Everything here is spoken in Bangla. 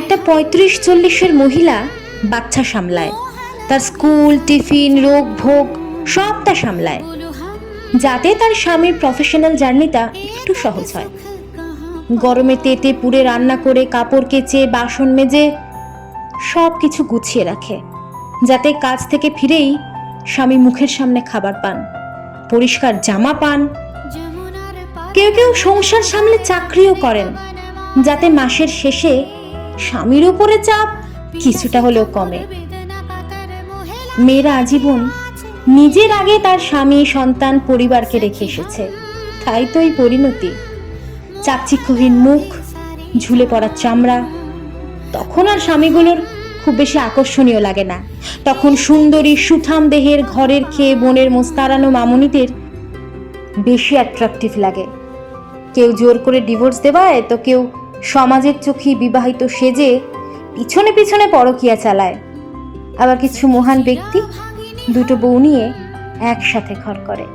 একটা পঁয়ত্রিশ চল্লিশের মহিলা বাচ্চা সামলায়। তার স্কুল, টিফিন, রোগ, ভোগ, সবটা সামলায়। যাতে তার স্বামীর প্রফেশনাল জার্নিটা একটু সহজ হয়। গরমে তেতে পুড়ে রান্না করে, কাপড় কেচে, বাসন মেজে সব কিছু গুছিয়ে রাখে। যাতে কাজ থেকে ফিরেই স্বামী মুখের সামনে খাবার পান, পরিষ্কার জামা পান। কেউ কেউ সংসার সামলে চাকরিও করেন, যাতে মাসের শেষে স্বামীর উপরে চাপ কিছুটা হলেও কমে। মেয়েরা আজীবন নিজের আগে তার স্বামী, সন্তান, পরিবারকে রেখে এসেছে। তাই তো এই পরিণতি। চাকচিক্যহীন মুখ, ঝুলে পড়া চামড়া। তখন আর স্বামীগুলোর খুব বেশি আকর্ষণীয় লাগে না। তখন সুন্দরী, সুঠাম দেহের ঘরের খেয়ে বনের মোস্তারানো মামনিদের বেশি অ্যাট্রাকটিভ লাগে। কেউ জোর করে ডিভোর্স দেওয়ায় তো কেউ সমাজের চোখে বিবাহিত সেজে পিছনে পিছনে পরকিয়া চালায়। আবার কিছু মহান ব্যক্তি দুটো বউ নিয়ে একসাথে ঘর করে।